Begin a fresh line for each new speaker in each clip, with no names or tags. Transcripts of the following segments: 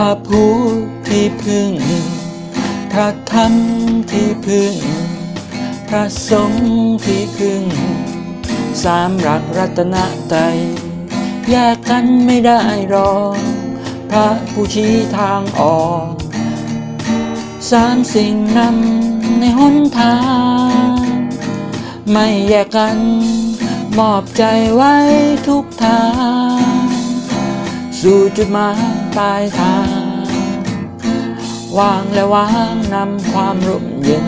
ระผู้ที่พึ่ง พระธรรมที่พึ่ง พระสงฆ์ที่พึ่ง สามหลักรัตนตรัยแยกกันไม่ได้รอกพระผู้ชี้ทางออก สามสิ่งนำในหนทาง ไม่แยกกัน มอบใจไว้ทุกทาง สู่จุดหมาย ปลายทาง วางและวางนำความร่มเย็น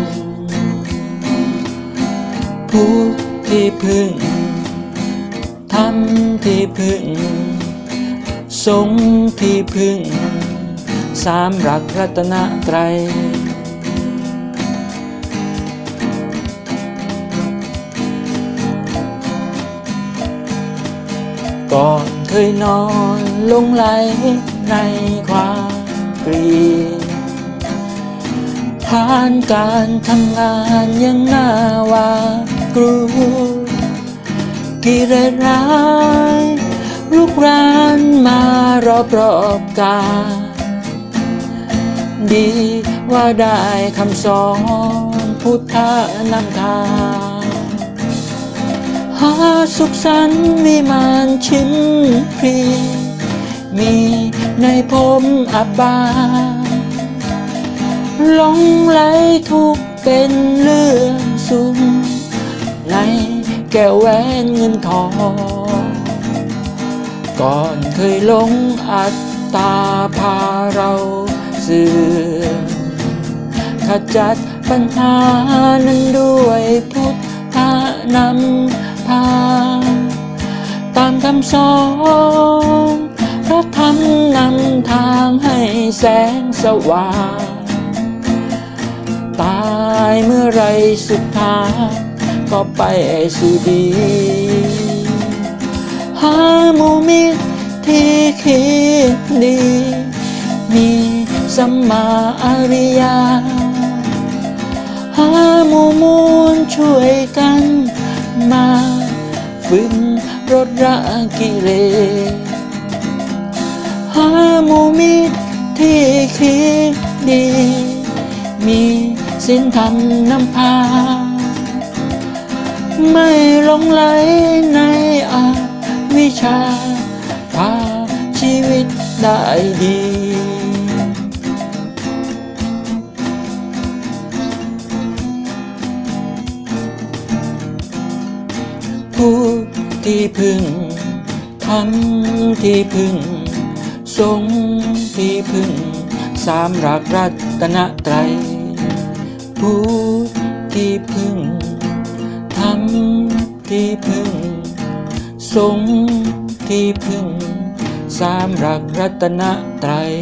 ผู้ที่พึ่งธรรมที่พึ่ง สงที่พึ่ง สามหลักรัตนตรัยก่อน เคยนอนลงไหลในความเกลียผ่านการทำงานยังน่าว่ากลัวกิเลสร้ายลุกรานมารอบรอบกา ดีว่าได้คำสอนพุทธนำทาง หาสุขสันต์วิมานชิมพรีมีในพรมอับบาหลงไหลทุกเป็นเรื่องสุขในแก้วแหวนเงินทอง ก่อนเคยหลงอัตตาพาเราเสื่อมขจัดปัญหานั้นด้วยพุทธนำ พาตามคำสอนพระธรรมนำทางให้แสงสว่าง ตายเมื่อไรสุดท้ายก็ไปสู่ดี หาหมูมิตที่คิดดี มีสัมมาอริยาหาหมู่มวลช่วยกันมา ฝึกรถระกิเลหาหมูมิตรที่คิดดี มีสินธรรมนำพา ไม่หลงไหล ผู้ที่พึ่งธรรมที่พึ่ง สงที่พึ่ง สามหลักรัตนตรัยผู้ที่พึ่งธรรมที่พึ่ง สงที่พึ่ง สามหลักรัตนตรัย